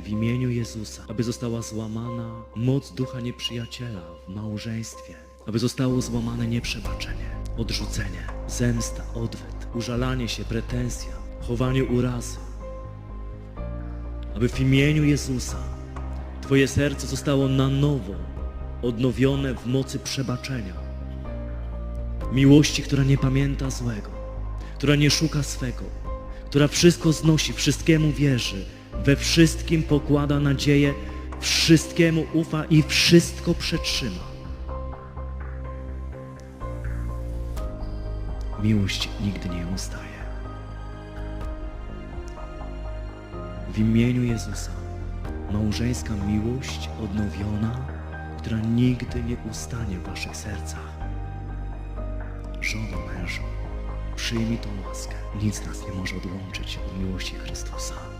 w imieniu Jezusa, aby została złamana moc ducha nieprzyjaciela w małżeństwie, aby zostało złamane nieprzebaczenie, odrzucenie, zemsta, odwet, użalanie się, pretensja, chowanie urazy, aby w imieniu Jezusa Twoje serce zostało na nowo odnowione w mocy przebaczenia. Miłości, która nie pamięta złego, która nie szuka swego, która wszystko znosi, wszystkiemu wierzy, we wszystkim pokłada nadzieję, wszystkiemu ufa i wszystko przetrzyma. Miłość nigdy nie ustaje. W imieniu Jezusa małżeńska miłość odnowiona, która nigdy nie ustanie w waszych sercach. Żono mężu, przyjmij tą łaskę. Nic nas nie może odłączyć od miłości Chrystusa.